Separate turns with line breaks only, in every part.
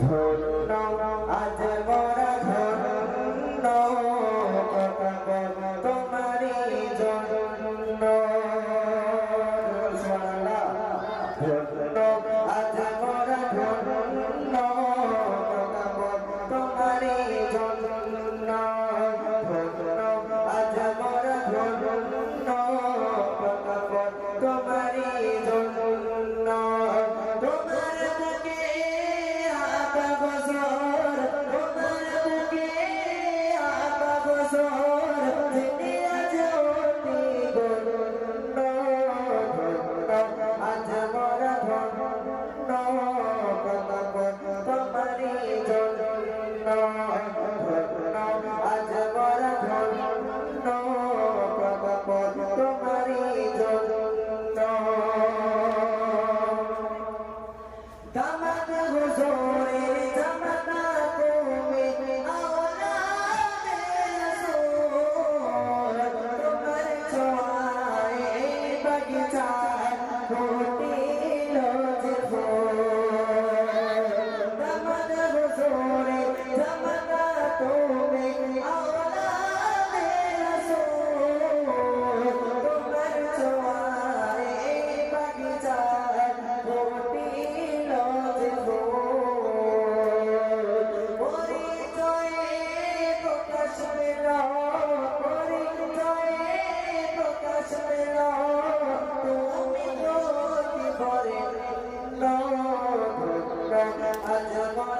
ধন্য আজ বড় ধন্য তোমারি জন্য ধন্য আজ বড় ধন্য তোমারি জন্য ধন্য আজ বড় ধন্য তোমারি জন্য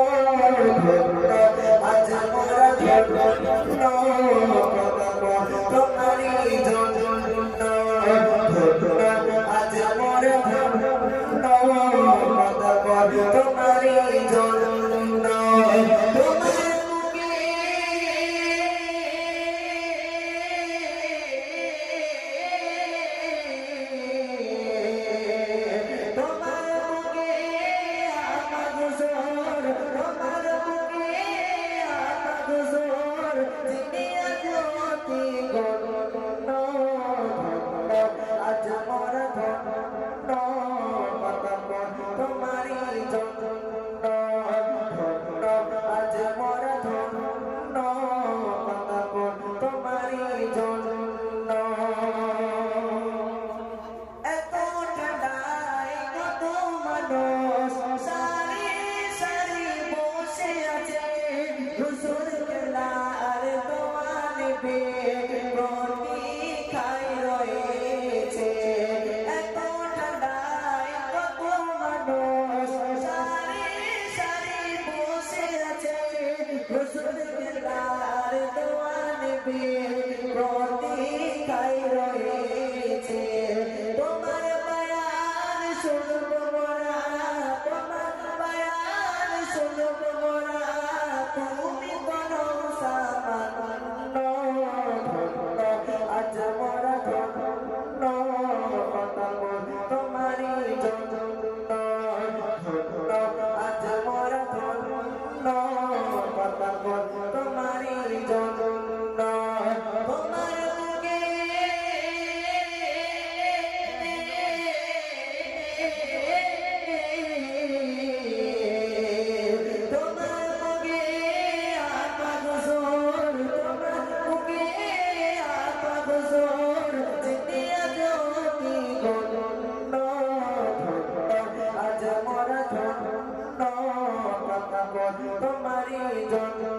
ఉన్నవాడు অনেক প্রতীক্ষায় রয়েছে এত ঠান্ডায় কত মানুষ সারি সারি বসে আছে রসুল দেওয়ার প্রতীক্ষায় রয়েছে। ধন্য তোমারি জন্য